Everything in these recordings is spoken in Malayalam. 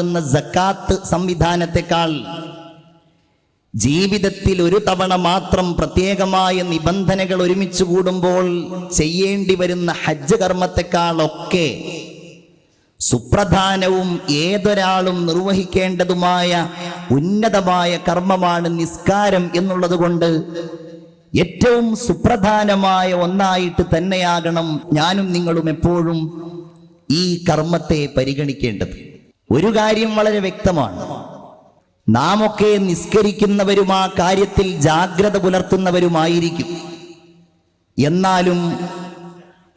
ുന്ന ജക്കാത്ത് സംവിധാനത്തെക്കാൾ ജീവിതത്തിൽ ഒരു തവണ മാത്രം പ്രത്യേകമായ നിബന്ധനകൾ ഒരുമിച്ച് കൂടുമ്പോൾ ചെയ്യേണ്ടി വരുന്ന ഹജ്ജ് കർമ്മത്തെക്കാളൊക്കെ സുപ്രധാനവും ഏതൊരാളും നിർവഹിക്കേണ്ടതുമായ ഉന്നതമായ കർമ്മമാണ് നിസ്കാരം എന്നുള്ളത് കൊണ്ട് ഏറ്റവും സുപ്രധാനമായ ഒന്നായിട്ട് തന്നെയാകണം ഞാനും നിങ്ങളും എപ്പോഴും ഈ കർമ്മത്തെ പരിഗണിക്കേണ്ടത്. ഒരു കാര്യം വളരെ വ്യക്തമാണ്. നാം ഒക്കെ നിസ്കരിക്കുന്നവരും ആ കാര്യത്തിൽ ജാഗ്രത പുലർത്തുന്നവരുമായിരിക്കും. എന്നാലും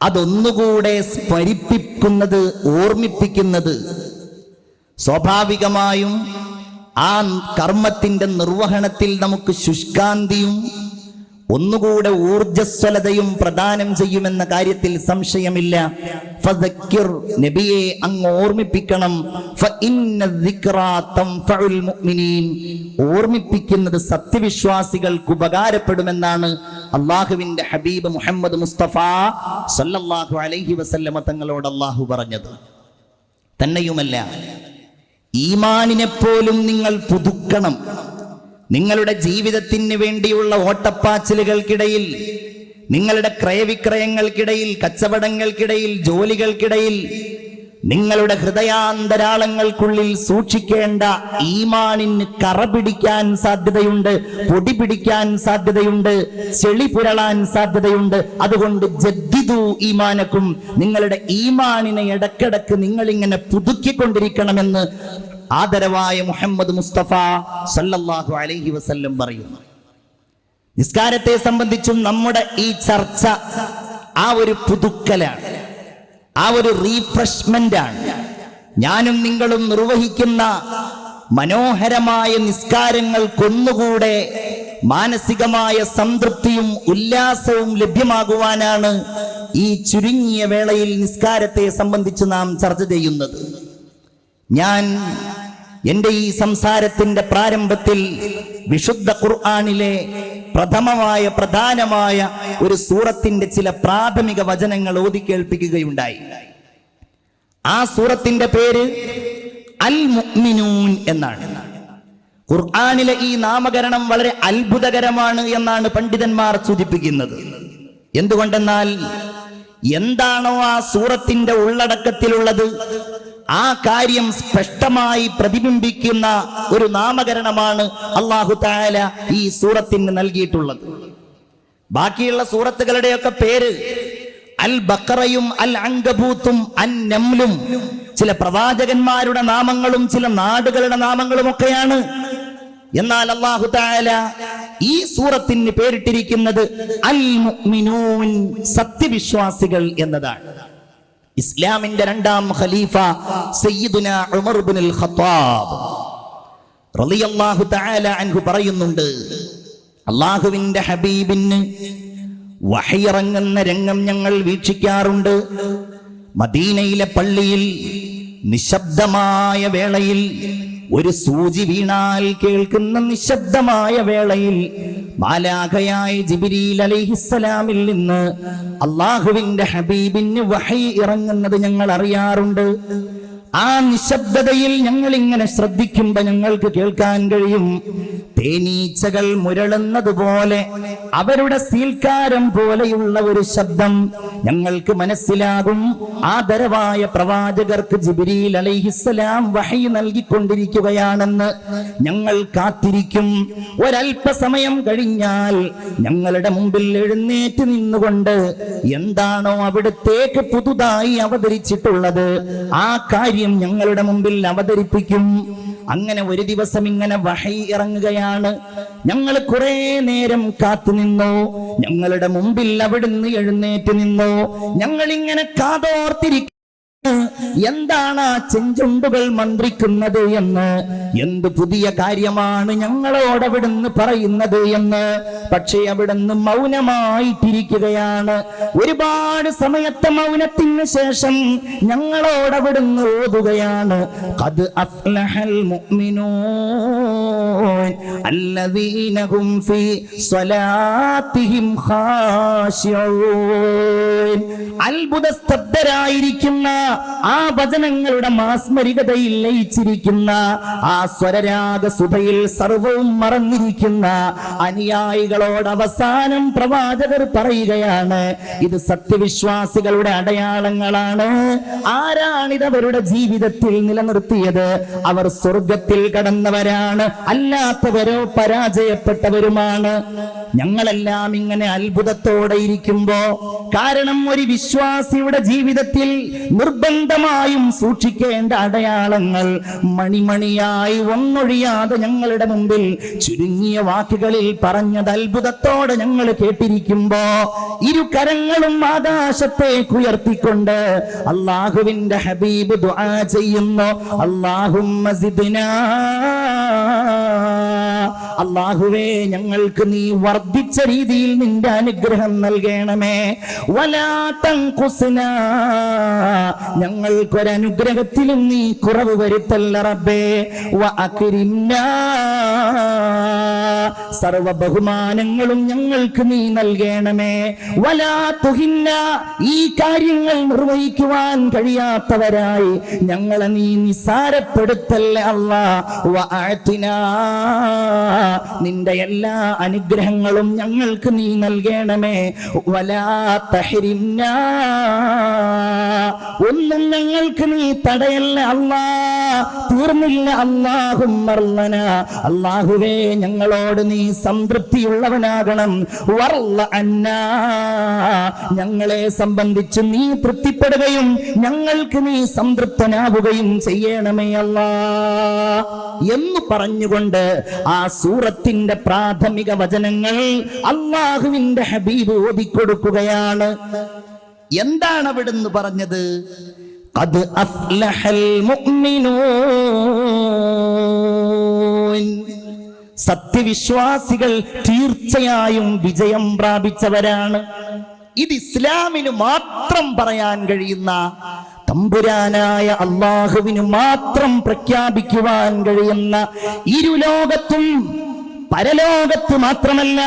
അതൊന്നുകൂടെ സ്മരിപ്പിക്കുന്നത് ഓർമ്മിപ്പിക്കുന്നത് സ്വാഭാവികമായും ആ കർമ്മത്തിന്റെ നിർവഹണത്തിൽ നമുക്ക് ശുഷ്കാന്തിയും ഒന്നുകൂടെ ഊർജസ്വലതയും പ്രദാനം ചെയ്യുമെന്ന കാര്യത്തിൽ സംശയമില്ല. നബിയെ അങ്ങ് ഓർമ്മിപ്പിക്കണം. ഓർമ്മിപ്പിക്കുന്നത് സത്യവിശ്വാസികൾക്ക് ഉപകാരപ്പെടുമെന്നാണ് അള്ളാഹുവിന്റെ ഹബീബ് മുഹമ്മദ് മുസ്തഫ സല്ലല്ലാഹു അലൈഹി വസല്ലമ തങ്ങളോട് അള്ളാഹു പറഞ്ഞത്. തന്നെയുമല്ല ഈമാനിനെ പോലും നിങ്ങൾ പുതുക്കണം. നിങ്ങളുടെ ജീവിതത്തിന് വേണ്ടിയുള്ള ഓട്ടപ്പാച്ചിലുകൾക്കിടയിൽ നിങ്ങളുടെ ക്രയവിക്രയങ്ങൾക്കിടയിൽ കച്ചവടങ്ങൾക്കിടയിൽ ജോലികൾക്കിടയിൽ നിങ്ങളുടെ ഹൃദയാന്തരാളങ്ങൾക്കുള്ളിൽ സൂക്ഷിക്കേണ്ട ഈമാനിന് കറ പിടിക്കാൻ സാധ്യതയുണ്ട് പൊടി പിടിക്കാൻ സാധ്യതയുണ്ട് ചെളി പുരളാൻ സാധ്യതയുണ്ട്. അതുകൊണ്ട് ജദ്ദിദു ഈമാനക്കും. നിങ്ങളുടെ ഈമാനിനെ ഇടക്കിടക്ക് നിങ്ങളിങ്ങനെ പുതുക്കിക്കൊണ്ടിരിക്കണമെന്ന് ആദരവായ മുഹമ്മദ് മുസ്തഫ സല്ലല്ലാഹു അലൈഹി വസല്ലം പറയുന്നു. നിസ്കാരത്തെ സംബന്ധിച്ചും നമ്മുടെ ഈ ചർച്ച ആ ഒരു പുതുക്കലാണ്. ആ ഒരു റീഫ്രഷ്മെന്റ് ആണ് ഞാനും നിങ്ങളും നിർവഹിക്കുന്ന മനോഹരമായ നിസ്കാരങ്ങൾ കൊന്നുകൂടെ മാനസികമായ സംതൃപ്തിയും ഉല്ലാസവും ലഭ്യമാകുവാനാണ് ഈ ചുരുങ്ങിയ വേളയിൽ നിസ്കാരത്തെ സംബന്ധിച്ച് നാം ചർച്ച ചെയ്യുന്നത്. ഞാൻ എന്റെ ഈ സംസാരത്തിന്റെ പ്രാരംഭത്തിൽ വിശുദ്ധ ഖുർആാനിലെ പ്രഥമമായ പ്രധാനമായ ഒരു സൂറത്തിന്റെ ചില പ്രാഥമിക വചനങ്ങൾ ഓതി കേൾപ്പിക്കുകയുണ്ടായി. ആ സൂറത്തിന്റെ പേര് അൽ മുഅ്മിനൂൻ എന്നാണ്. ഖുർആാനിലെ ഈ നാമകരണം വളരെ അത്ഭുതകരമാണ് എന്നാണ് പണ്ഡിതന്മാർ സൂചിപ്പിക്കുന്നത്. എന്തുകൊണ്ടെന്നാൽ എന്താണോ ആ സൂറത്തിന്റെ ഉള്ളടക്കത്തിലുള്ളത്? ആ കാര്യം സ്പഷ്ടമായി പ്രതിബിംബിക്കുന്ന ഒരു നാമകരണമാണ് അള്ളാഹു താല ഈ സൂറത്തിന് നൽകിയിട്ടുള്ളത്. ബാക്കിയുള്ള സൂറത്തുകളുടെയൊക്കെ പേര് അൽ ബക്കറയും അൽ അങ്കബൂത്തും അൻ നംലും ചില പ്രവാചകന്മാരുടെ നാമങ്ങളും ചില നാടുകളുടെ നാമങ്ങളും ഒക്കെയാണ് എന്നാൽ അള്ളാഹു താല ഈ സൂറത്തിന് പേരിട്ടിരിക്കുന്നത് അൽ മുഅ്മിനൂൻ സത്യവിശ്വാസികൾ എന്നതാണ്. ഇസ്ലാമിന്റെ രണ്ടാം ഖലീഫ സയ്യിദുന ഉമർ ഇബ്നുൽ ഖത്താബ് റളിയല്ലാഹു തആല അൻഹു പറയുന്നുണ്ട് അള്ളാഹുവിന്റെ ഹബീബിന് വഹയിറങ്ങുന്ന രംഗം ഞങ്ങൾ വീക്ഷിക്കാറുണ്ട്. മദീനയിലെ പള്ളിയിൽ നിശബ്ദമായ വേളയിൽ ഒരു സൂചി വീണാൽ കേൾക്കുന്ന നിശബ്ദമായ വേളയിൽ മാലാഖയായ ജിബിരിൽ അലൈഹിസ്സലാമിൽ നിന്ന് അള്ളാഹുവിന്റെ ഹബീബിന് വഹി ഇറങ്ങുന്നത് ഞങ്ങൾ അറിയാറുണ്ട്. ആ നിശബ്ദതയിൽ ഞങ്ങൾ ഇങ്ങനെ ശ്രദ്ധിക്കുമ്പോ ഞങ്ങൾക്ക് കേൾക്കാൻ കഴിയും. തേനീച്ചകൾ മുരളുന്നത് പോലെ അവരുടെ സീൽക്കാരം പോലെയുള്ള ഒരു ശബ്ദം ഞങ്ങൾക്ക് മനസ്സിലാകും. ആദരവായ പ്രവാചകർക്ക് ജിബിരിയിൽ അലൈഹിസ്സലാം വഹി നൽകിക്കൊണ്ടിരിക്കുകയാണെന്ന് ഞങ്ങൾ കാത്തിരിക്കും. ഒരല്പസമയം കഴിഞ്ഞാൽ ഞങ്ങളുടെ മുമ്പിൽ എഴുന്നേറ്റ് നിന്നുകൊണ്ട് എന്താണോ അവിടത്തേക്ക് പുതുതായി അവതരിച്ചിട്ടുള്ളത് ആ കാര്യം ഞങ്ങളുടെ മുമ്പിൽ അവതരിപ്പിക്കും. അങ്ങനെ ഒരു ദിവസം ഇങ്ങനെ വഹൈ ഇറങ്ങുകയാണ്. ഞങ്ങൾ കുറെ നേരം കാത്തു നിന്നു. ഞങ്ങളുടെ മുമ്പിൽ അവിടുന്ന് എഴുന്നേറ്റ് നിന്നു. ഞങ്ങൾ ഇങ്ങനെ കാതോർത്തിരിക്കും എന്താണ് ആ ചെഞ്ചുണ്ടുകൾ മന്ത്രിക്കുന്നത് എന്ന്? എന്ത് പുതിയ കാര്യമാണ് ഞങ്ങളോട് അവിടുന്ന് പറയുന്നത് എന്ന്? പക്ഷേ അവിടുന്ന് മൗനമായിട്ടിരിക്കുകയാണ്. ഒരുപാട് സമയത്തെ മൗനത്തിന് ശേഷം ഞങ്ങളോട് അവിടുന്ന് ഓതുകയാണ്. ഖദ് അഫ്ലഹൽ ആ വചനങ്ങളുടെ മാസ്മരികതയിൽ ലയിച്ചിരിക്കുന്ന ആ സ്വരരാഗ സുഭയിൽ സർവവും മറന്നിരിക്കുന്ന അനുയായികളോട് അവസാനം പ്രവാചകർ പറയുകയാണ് ഇത് സത്യവിശ്വാസികളുടെ അടയാളങ്ങളാണ്. ആരാണിത് അവരുടെ ജീവിതത്തിൽ നിലനിർത്തിയത്? അവർ സ്വർഗത്തിൽ കടന്നവരാണ് അല്ലാത്തവരോ പരാജയപ്പെട്ടവരുമാണ്. ഞങ്ങളെല്ലാം ഇങ്ങനെ അത്ഭുതത്തോടെ ഇരിക്കുമ്പോ കാരണം ഒരു വിശ്വാസിയുടെ ജീവിതത്തിൽ നിർബന്ധമായും സൂക്ഷിക്കേണ്ട അടയാളങ്ങൾ മണിമണിയായി ഒന്നൊഴിയാതെ ഞങ്ങളുടെ മുമ്പിൽ ചുരുങ്ങിയ വാക്കുകളിൽ പറഞ്ഞത് അത്ഭുതത്തോടെ ഞങ്ങൾ കേട്ടിരിക്കുമ്പോ ഇരു കരങ്ങളും ആകാശത്തേക്ക് ഉയർത്തിക്കൊണ്ട് അള്ളാഹുവിന്റെ ഹബീബ് ദുആ ചെയ്യുന്നു. അള്ളാഹുമ്മ അള്ളാഹുവേ ഞങ്ങൾക്ക് നീ വർദ്ധിച്ച രീതിയിൽ നിന്റെ അനുഗ്രഹം നൽകണമേ. ഞങ്ങൾക്കൊരനുഗ്രഹത്തിലും നീ കുറവ് വരുത്തല്ല റബ്ബേ. സർവ ബഹുമാനങ്ങളും ഞങ്ങൾക്ക് നീ നൽകണമേ. വലാ തുഹിന്ന ഈ കാര്യങ്ങൾ നിർവഹിക്കുവാൻ കഴിയാത്തവരായി ഞങ്ങളെ നീ നിസാരപ്പെടുത്തല്ലേ അള്ളാ നിന്റെ എല്ലാ അനുഗ്രഹങ്ങളും ഞങ്ങൾക്ക് നീ നൽകണമേ. ഒന്നും ഞങ്ങൾക്ക് നീ തടയല്ല അള്ളാ തീർന്നില്ല അല്ലാഹും അല്ലാഹുവേ ഞങ്ങളോട് നീ സംതൃപ്തിയുള്ളവനാകണം. വർള്ള അന്ന. ഞങ്ങളെ സംബന്ധിച്ച് നീ തൃപ്തിപ്പെടുകയും ഞങ്ങൾക്ക് നീ സംതൃപ്തനാവുകയും ചെയ്യണമേ അല്ലാ. എന്ന് പറഞ്ഞുകൊണ്ട് ആ സൂറത്തിന്റെ പ്രാഥമിക വചനങ്ങൾ അള്ളാഹുവിന്റെ ഹബീബ് ഓതിക്കൊടുക്കുകയാണ്. എന്താണ് അവിടുന്ന് പറഞ്ഞത്? അത് സത്യവിശ്വാസികൾ തീർച്ചയായും വിജയം പ്രാപിച്ചവരാണ്. ഇത് ഇസ്ലാമിന് മാത്രം പറയാൻ കഴിയുന്ന തമ്പുരാനായ അള്ളാഹുവിന് മാത്രം പ്രഖ്യാപിക്കുവാൻ കഴിയുന്ന ഇരുലോകത്തും പരലോകത്ത് മാത്രമല്ല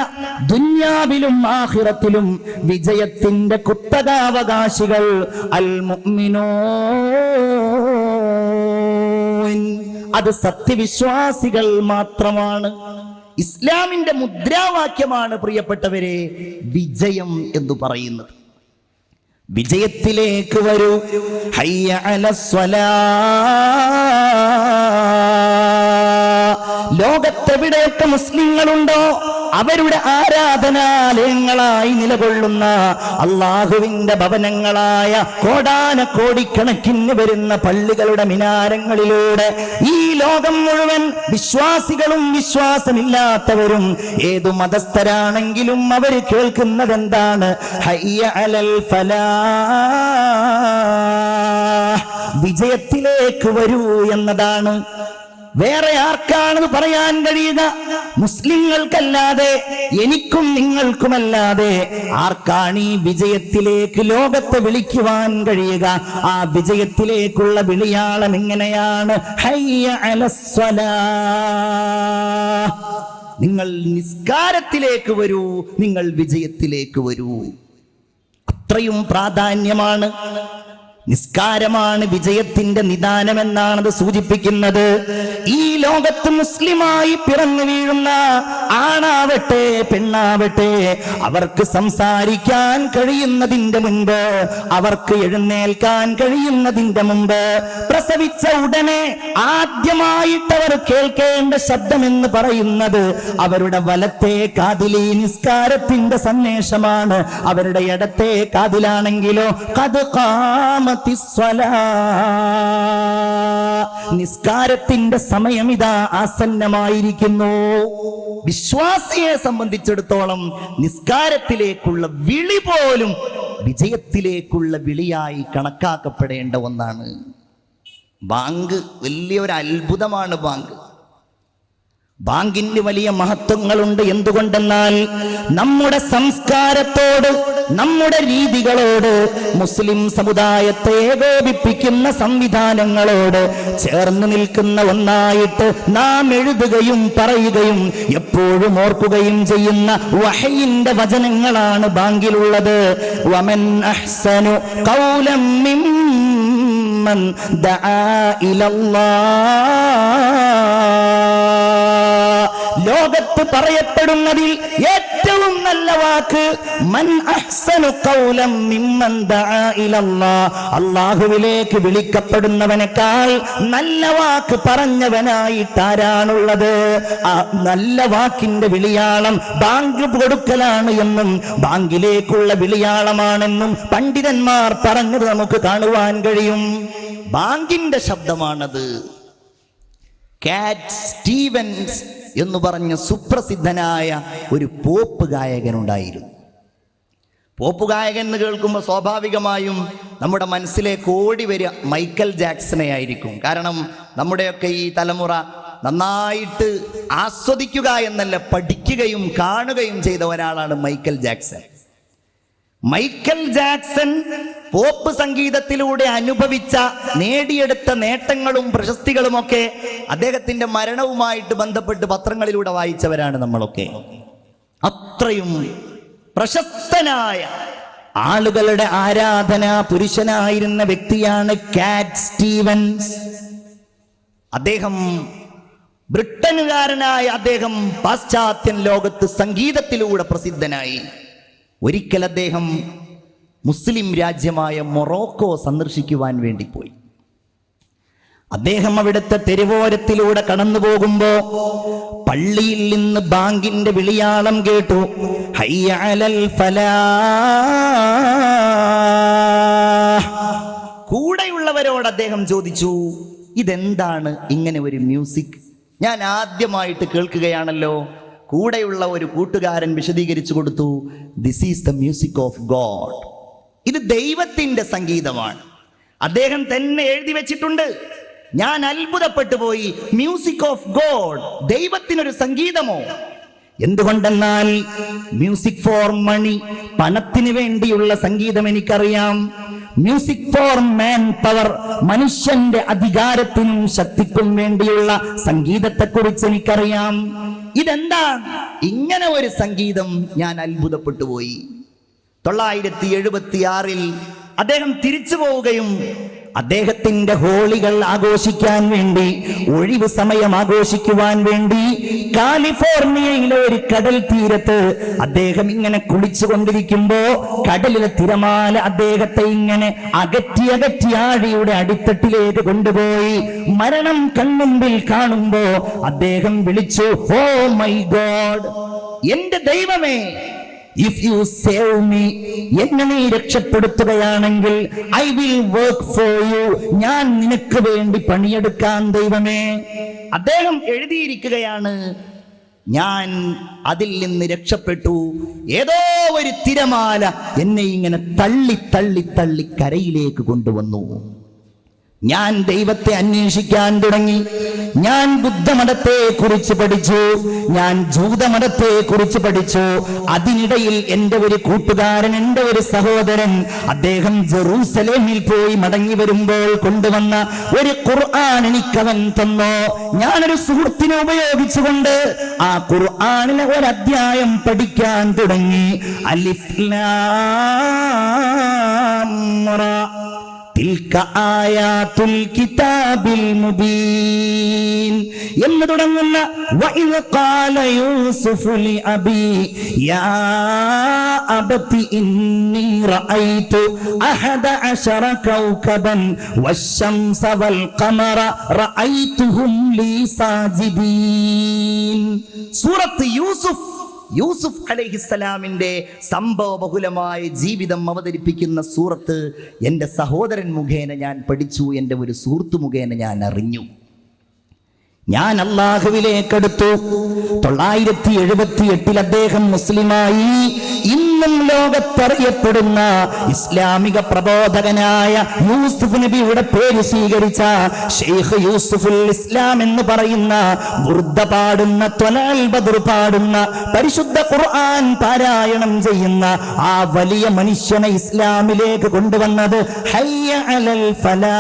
ദുന്യാവിലും ആഹിറത്തിലും വിജയത്തിന്റെ കുത്തകാവകാശികൾ അൽ മുഅ്മിനൂൻ അത് സത്യവിശ്വാസികൾ മാത്രമാണ്. ഇസ്ലാമിന്റെ മുദ്രാവാക്യമാണ് പ്രിയപ്പെട്ടവരെ വിജയം എന്ന് പറയുന്നത്. വിജയത്തിലേക്ക് വരൂ. ഹയ്യ അലസ്വലാ ലോകത്തെവിടെയൊക്കെ മുസ്ലിങ്ങളുണ്ടോ അവരുടെ ആരാധനാലയങ്ങളായി നിലകൊള്ളുന്ന അള്ളാഹുവിന്റെ ഭവനങ്ങളായ കോടാന കോടിക്കണക്കിന് വരുന്ന പള്ളികളുടെ മിനാരങ്ങളിലൂടെ ഈ ലോകം മുഴുവൻ വിശ്വാസികളും വിശ്വാസമില്ലാത്തവരും ഏതു മതസ്ഥരാണെങ്കിലും അവർ കേൾക്കുന്നത് എന്താണ് ഹയ്യ അലൽ വിജയത്തിലേക്ക് വരൂ എന്നതാണ് വേറെ ആർക്കാണെന്ന് പറയാൻ കഴിയുക മുസ്ലിങ്ങൾക്കല്ലാതെ എനിക്കും നിങ്ങൾക്കുമല്ലാതെ ആർക്കാണ് ഈ വിജയത്തിലേക്ക് ലോകത്തെ വിളിക്കുവാൻ കഴിയുക? ആ വിജയത്തിലേക്കുള്ള വിളിയാളം എങ്ങനെയാണ്? നിങ്ങൾ നിസ്കാരത്തിലേക്ക് വരൂ നിങ്ങൾ വിജയത്തിലേക്ക് വരൂ. അത്രയും പ്രാധാന്യമാണ് നിസ്കാരമാണ് വിജയത്തിന്റെ നിദാനം നിദാനമെന്നാണത് സൂചിപ്പിക്കുന്നത്. ഈ ലോകത്ത് മുസ്ലിമായി പിറന്നു വീഴുന്ന ആണാവട്ടെ പെണ്ണാവട്ടെ അവർക്ക് സംസാരിക്കാൻ കഴിയുന്നതിന്റെ മുൻപ് അവർക്ക് എഴുന്നേൽക്കാൻ കഴിയുന്നതിന്റെ മുമ്പ് പ്രസവിച്ച ഉടനെ ആദ്യമായിട്ട് അവർ കേൾക്കേണ്ട ശബ്ദം എന്ന് പറയുന്നത് അവരുടെ വലത്തെ കാതിലി നിസ്കാരത്തിന്റെ സന്ദേശമാണ് അവരുടെ ഇടത്തെ കാതിലാണെങ്കിലോ കത് കാമത്തി സ്വലാ. നിസ്കാരത്തിന്റെ സമയം ഇതാ ആസന്നമായിരിക്കുന്നു വിശ്വാസിയെ സംബന്ധിച്ചിടത്തോളം നിസ്കാരത്തിലേക്കുള്ള വിളി പോലും വിജയത്തിലേക്കുള്ള വിളിയായി കണക്കാക്കപ്പെടേണ്ട ഒന്നാണ്. ബാങ്ക് വലിയൊരു അത്ഭുതമാണ് ബാങ്ക്. ബാങ്കിന് വലിയ മഹത്വങ്ങളുണ്ട് എന്തുകൊണ്ടെന്നാൽ നമ്മുടെ സംസ്കാരത്തോട് നമ്മുടെ രീതികളോട് മുസ്ലിം സമുദായത്തെ ഏകോപിപ്പിക്കുന്ന സംവിധാനങ്ങളോട് ചേർന്ന് നിൽക്കുന്ന ഒന്നായിട്ട് നാം എഴുതുകയും പറയുകയും എപ്പോഴും ഓർക്കുകയും ചെയ്യുന്ന വഹയിന്റെ വചനങ്ങളാണ് ബാങ്കിലുള്ളത്. വമൻ അഹ്സനു കൗലം ദആ ഇലല്ലാഹ് ലോകത്ത് പറയപ്പെടുന്നതിൽ ഏറ്റവും നല്ല വാക്ക് മൻ അഹ്സനു ഖൗലം മിമ്മൻ ദആ ഇലല്ലാഹ് അല്ലാഹുവിലേക്ക് വിളിക്കപ്പെടുന്നവനേക്കാൾ നല്ല വാക്ക് പറഞ്ഞവനായിട്ട് ആരാണുള്ളത് ആ നല്ല വാക്കിന്റെ വിളിയാളം ബാങ്ക് കൊടുക്കലാണ് എന്നും ബാങ്കിലേക്കുള്ള വിളിയാളമാണെന്നും പണ്ഡിതന്മാർ പറഞ്ഞത് നമുക്ക് കാണുവാൻ കഴിയും. ബാങ്കിന്റെ ശബ്ദമാണത്. കാറ്റ് സ്റ്റീവൻസ് എന്ന് പറഞ്ഞ സുപ്രസിദ്ധനായ ഒരു പോപ്പ് ഗായകനുണ്ടായിരുന്നു. പോപ്പ് ഗായകൻ എന്ന് കേൾക്കുമ്പോൾ സ്വാഭാവികമായും നമ്മുടെ മനസ്സിലേക്ക് ഓടി വരിക മൈക്കൽ ജാക്സനെ ആയിരിക്കും. കാരണം നമ്മുടെയൊക്കെ ഈ തലമുറ നന്നായിട്ട് ആസ്വദിക്കുക എന്നല്ല പഠിക്കുകയും കാണുകയും ചെയ്ത ഒരാളാണ് Michael Jackson. Michael Jackson pop സംഗീതത്തിലൂടെ അനുഭവിച്ച നേടിയെടുത്ത നേട്ടങ്ങളും പ്രശസ്തികളുമൊക്കെ അദ്ദേഹത്തിന്റെ മരണവുമായിട്ട് ബന്ധപ്പെട്ട് പത്രങ്ങളിലൂടെ വായിച്ചവരാണ് നമ്മളൊക്കെ. അത്രയും പ്രശസ്തനായ ആളുകളുടെ ആരാധന പുരുഷനായിരുന്ന വ്യക്തിയാണ് കാറ്റ് സ്റ്റീവൻസ്. അദ്ദേഹം ബ്രിട്ടനുകാരനായ അദ്ദേഹം പാശ്ചാത്യൻ ലോകത്ത് സംഗീതത്തിലൂടെ പ്രസിദ്ധനായി. ഒരിക്കൽ അദ്ദേഹം മുസ്ലിം രാജ്യമായ മൊറോക്കോ സന്ദർശിക്കുവാൻ വേണ്ടി പോയി. അദ്ദേഹം അവിടുത്തെ തെരുവോരത്തിലൂടെ കടന്നു പോകുമ്പോ പള്ളിയിൽ നിന്ന് ബാങ്കിന്റെ വിളിയാളം കേട്ടു. കൂടെയുള്ളവരോട് അദ്ദേഹം ചോദിച്ചു ഇതെന്താണ് ഇങ്ങനെ ഒരു മ്യൂസിക്? ഞാൻ ആദ്യമായിട്ട് കേൾക്കുകയാണല്ലോ. കൂടെയുള്ള ഒരു കൂട്ടുകാരൻ വിശദീകരിച്ചു കൊടുത്തു this is the music of God ഇത് ദൈവത്തിന്റെ സംഗീതമാണ്. അദ്ദേഹം തന്നെ എഴുതി വെച്ചിട്ടുണ്ട്. ഞാൻ അത്ഭുതപ്പെട്ടു പോയി. മ്യൂസിക് ഓഫ് ഗോഡ് ദൈവത്തിനൊരു സംഗീതമോ? എന്തുകൊണ്ടെന്നാൽ മ്യൂസിക് ഫോർ മണി പണത്തിന് വേണ്ടിയുള്ള സംഗീതം എനിക്കറിയാം. മ്യൂസിക് ഫോർ മാൻ പവർ മനുഷ്യന്റെ അധികാരത്തിനും ശക്തിക്കും വേണ്ടിയുള്ള സംഗീതത്തെക്കുറിച്ച് എനിക്കറിയാം. ഇതെന്താ ഇങ്ങനെ ഒരു സംഗീതം ഞാൻ അത്ഭുതപ്പെട്ടു പോയി തൊള്ളായിരത്തി എഴുപത്തി ആറിൽ അദ്ദേഹം തിരിച്ചു പോവുകയും അദ്ദേഹത്തിന്റെ ഹോളികൾ ആഘോഷിക്കാൻ വേണ്ടി ഒഴിവ് സമയം ആഘോഷിക്കുവാൻ വേണ്ടി കാലിഫോർണിയയിലെ ഒരു കടൽ തീരത്ത് അദ്ദേഹം ഇങ്ങനെ കുളിച്ചു കൊണ്ടിരിക്കുമ്പോ കടലിലെ തിരമാല അദ്ദേഹത്തെ ഇങ്ങനെ അകറ്റി അകറ്റി ആഴിയുടെ അടിത്തട്ടിലേക്ക് കൊണ്ടുപോയി മരണം കൺമുമ്പിൽ കാണുമ്പോ അദ്ദേഹം വിളിച്ചു ഓ മൈ ഗോഡ് എന്റെ ദൈവമേ ഇഫ് യു സേവ് മീ എന്നെ നീ രക്ഷപ്പെടുത്തുകയാണെങ്കിൽ I will work for you ഞാൻ നിനക്ക് വേണ്ടി പണിയെടുക്കാൻ ദൈവമേ. അദ്ദേഹം എഴുതിയിരിക്കുകയാണ് ഞാൻ അതിൽ നിന്ന് രക്ഷപ്പെട്ടു. ഏതോ ഒരു തിരമാല എന്നെ ഇങ്ങനെ തള്ളി തള്ളി തള്ളി കരയിലേക്ക് കൊണ്ടുവന്നു. ഞാൻ ദൈവത്തെ അന്വേഷിക്കാൻ തുടങ്ങി. ഞാൻ ബുദ്ധമതത്തെ കുറിച്ച് പഠിച്ചു. ഞാൻ ജൂതമതത്തെ കുറിച്ച് പഠിച്ചു. അതിനിടയിൽ എന്റെ ഒരു കൂട്ടുകാരൻ എന്റെ ഒരു സഹോദരൻ അദ്ദേഹം ജെറൂസലേമിൽ പോയി മടങ്ങി വരുമ്പോൾ കൊണ്ടുവന്ന ഒരു ഖുർആൻ എനിക്കവൻ തന്നു. ഞാനൊരു സുഹൃത്തിനെ ഉപയോഗിച്ചുകൊണ്ട് ആ ഖുർആനിലെ ഒരു അധ്യായം പഠിക്കാൻ തുടങ്ങി. അലിഫ്ലാ തിൽക ആയാത്തുൽ കിതാബിൽ മുബീൻ എന്ന് തുടങ്ങുന്ന വഇദ് ഖാല യൂസുഫു ലി അബി യാ അബതി ഇന്നി റഅയ്തു അഹദ അശറ കൗകബൻ വശംസ വൽ ഖമറ റഅയ്തുഹും ലി സാജിദീൻ. സൂറത്ത് യൂസുഫ് യൂസുഫ് അലൈഹിസ്സലാമിന്റെ സംഭവ ബഹുലമായ ജീവിതം അവതരിപ്പിക്കുന്ന സൂറത്ത് എന്റെ സഹോദരൻ മുഖേന ഞാൻ പഠിച്ചു എന്റെ ഒരു സുഹൃത്ത് മുഖേന ഞാൻ അറിഞ്ഞു. ഞാൻ അള്ളാഹുവിലേക്കെടുത്തു തൊള്ളായിരത്തി എഴുപത്തി എട്ടിൽ അദ്ദേഹം മുസ്ലിമായി ഇന്നും ലോകത്തറിയപ്പെടുന്ന ഇസ്ലാമിക പ്രബോധകനായ യൂസുഫ് നബിയുടെ പേര് സ്വീകരിച്ച ഷെയ്ഖ് യൂസുഫുൽ ഇസ്ലാം എന്ന് പറയുന്ന വൃദ്ധ പാടുന്ന ത്വലാൽ ബദർ പാടുന്ന പരിശുദ്ധ ഖുർആൻ പാരായണം ചെയ്യുന്ന ആ വലിയ മനുഷ്യനെ ഇസ്ലാമിലേക്ക് കൊണ്ടുവന്നത് ഹയ്യ അലൽ ഫലാ.